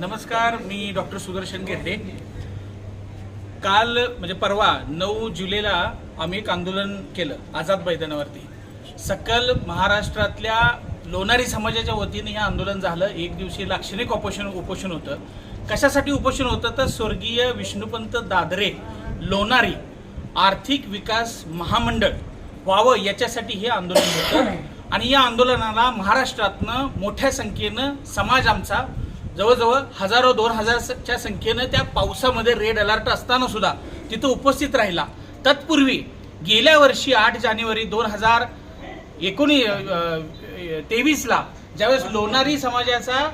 नमस्कार मी डॉक्टर सुदर्शन घेते काल म्हणजे परवा नऊ जुलैला आम्ही एक आंदोलन केलं आझाद मैदानावरती. सकल महाराष्ट्रातल्या लोणारी समाजाच्या वतीने हे आंदोलन झालं. एक दिवशी लाक्षणिक उपोषण उपोषण होतं. कशासाठी उपोषण होतं? तर स्वर्गीय विष्णुपंत दादरे लोणारी आर्थिक विकास महामंडळ व्हावं याच्यासाठी हे आंदोलन होतं. आणि या आंदोलनाला महाराष्ट्रातनं मोठ्या संख्येनं समाज आमचा जवळजवळ हजारो दोन हजारच्या संख्येनं त्या पावसामध्ये रेड अलर्ट असताना सुद्धा तिथं उपस्थित राहिला. तत्पूर्वी गेल्या वर्षी आठ जानेवारी दोन हजार एकोणी तेवीसला ज्यावेळेस लोणारी समाजाचा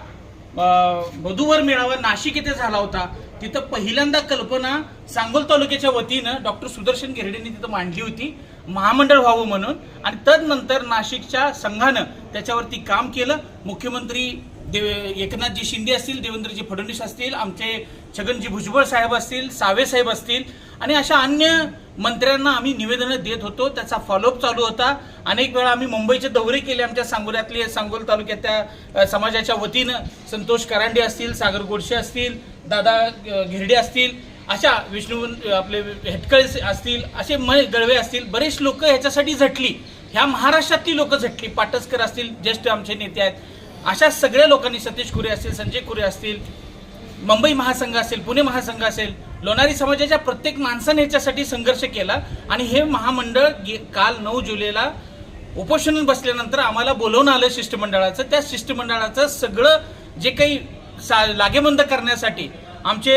वधूवर मेळावा नाशिक येथे झाला होता तिथं पहिल्यांदा कल्पना सांगोल तालुक्याच्या वतीनं डॉक्टर सुदर्शन गिरडेंनी तिथं मांडली होती महामंडळ व्हावं म्हणून. आणि तदनंतर नाशिकच्या संघानं त्याच्यावरती काम केलं. मुख्यमंत्री देव एकनाथजी शिंदे असतील देवेंद्रजी फडणवीस असतील आमचे छगनजी भुजबळ साहेब असतील सावे साहेब असतील आणि अशा अन्य मंत्र्यांना आम्ही निवेदनं देत होतो. त्याचा फॉलोअप चालू होता. अनेक वेळा आम्ही मुंबईचे दौरे केले आमच्या सांगोल्यातले सांगोल तालुक्यातल्या समाजाच्या वतीनं. संतोष करांडे असतील सागर गोडसे असतील दादा अ, घिरडे असतील अशा विष्णू आपले हेटकळे असतील असे मय गळवे असतील. बरेच लोक ह्याच्यासाठी झटली. ह्या महाराष्ट्रातली लोक झटली. पाटसकर असतील ज्येष्ठ आमचे नेते आहेत. अशा सगळ्या लोकांनी सतीश कुरे असतील संजय कुरे असतील मुंबई महासंघ असेल पुणे महासंघ असेल लोणारी समाजाच्या प्रत्येक माणसाने याच्यासाठी संघर्ष केला आणि हे महामंडळ काल नऊ जुलैला उपोषण बसल्यानंतर आम्हाला बोलवून आलं शिष्टमंडळाचं. त्या शिष्टमंडळाचं सगळं जे काही सा लागेबंद करण्यासाठी आमचे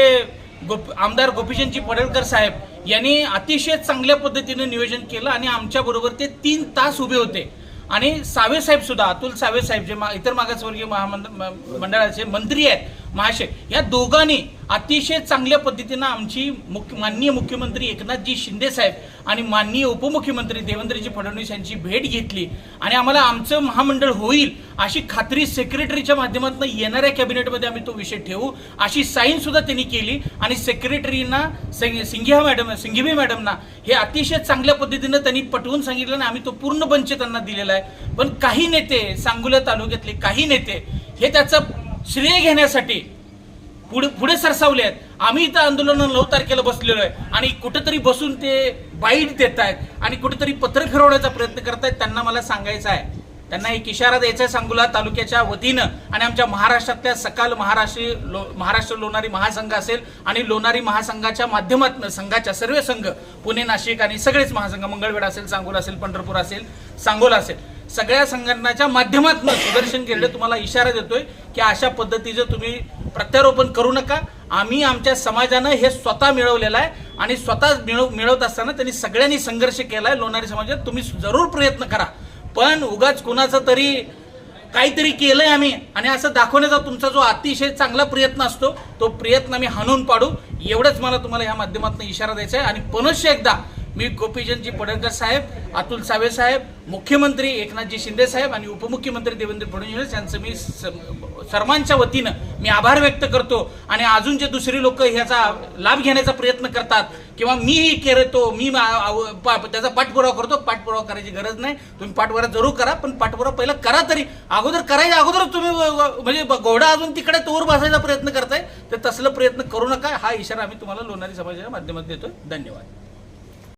गोप आमदार गोपीचंदजी पडळकर साहेब यांनी अतिशय चांगल्या पद्धतीनं नियोजन केलं आणि आमच्याबरोबर ते तीन तास उभे होते. आणि सावे साहेब सुद्धा अतुल सावे साहेब जे मा- इतर मागासवर्गीय महामंड म- मंडळाचे मंत्री आहेत महाशय या दोघांनी अतिशय चांगल्या पद्धतीनं आमची मुख्य माननीय मुख्यमंत्री एकनाथजी शिंदे साहेब आणि माननीय उपमुख्यमंत्री देवेंद्रजी फडणवीस यांची भेट घेतली. आणि आम्हाला आमचं महामंडळ होईल अशी खात्री सेक्रेटरीच्या माध्यमातून येणाऱ्या कॅबिनेटमध्ये आम्ही तो विषय ठेवू. अशी साईन सुद्धा त्यांनी केली. आणि सेक्रेटरीना सिंघिया मॅडम सिंघिबे मॅडमना हे अतिशय चांगल्या पद्धतीनं त्यांनी पटवून सांगितलं आणि आम्ही तो पूर्ण बंच त्यांना दिलेला आहे. पण काही नेते सांगोला तालुक्यातले काही नेते हे त्याचं श्रेय घेण्यासाठी पुढे पुढे सरसावले आहेत. आम्ही इथं आंदोलन नऊ तारखेला बसलेलो आहे. आणि कुठेतरी बसून ते बाईट देत आहेत आणि कुठेतरी पत्र फिरवण्याचा प्रयत्न करतायत त्यांना मला सांगायचं आहे. त्यांना एक इशारा द्यायचा आहे सांगोला तालुक्याच्या वतीनं. आणि आमच्या महाराष्ट्रातल्या सकाल महाराष्ट्र लो महाराष्ट्र लोणारी महासंघ असेल आणि लोणारी महासंघाच्या माध्यमातून संघाच्या सर्व संघ पुणे नाशिक आणि सगळेच महासंघ मंगळवेढा असेल सांगोला असेल पंढरपूर असेल सांगोला असेल. सगळ्या संघटनाच्या माध्यमातून सुदर्शन गिरडे तुम्हाला इशारा देतोय की अशा पद्धतीचं तुम्ही प्रत्यारोपण करू नका. आम्ही आमच्या समाजानं हे स्वतः मिळवलेलं आहे आणि स्वतः मिळव मिळवत असताना त्यांनी सगळ्यांनी संघर्ष केलाय. लोणारी समाजात तुम्ही जरूर प्रयत्न करा. पण उगाच कुणाचं तरी काहीतरी केलंय आम्ही आणि असं दाखवण्याचा तुमचा जो अतिशय चांगला प्रयत्न असतो तो प्रयत्न आम्ही हाणून पाडू. एवढंच मला तुम्हाला ह्या माध्यमातून इशारा द्यायचा आहे. आणि पुनश्च एकदा मी गोपीचंदजी पडळकर साहेब अतुल सावे साहेब मुख्यमंत्री एकनाथजी शिंदे साहेब आणि उपमुख्यमंत्री देवेंद्र फडणवीस यांचं मी स- सर्वांच्या वतीनं मी आभार व्यक्त करतो. आणि अजून जे दुसरे लोक ह्याचा लाभ घेण्याचा प्रयत्न करतात किंवा मीही करतो मी मा- पा- त्याचा पाठपुरावा करतो पाठपुरावा करायची गरज नाही. तुम्ही पाठपुरावा जरूर करा पण पाठपुरावा पहिला करा तरी. अगोदर करायच्या अगोदर तुम्ही म्हणजे घोडा अजून तिकडे तोवर बसायचा प्रयत्न करताय तर तसलं प्रयत्न करू नका. हा इशारा आम्ही तुम्हाला लोणारी समाजाच्या माध्यमात देतो धन्यवाद.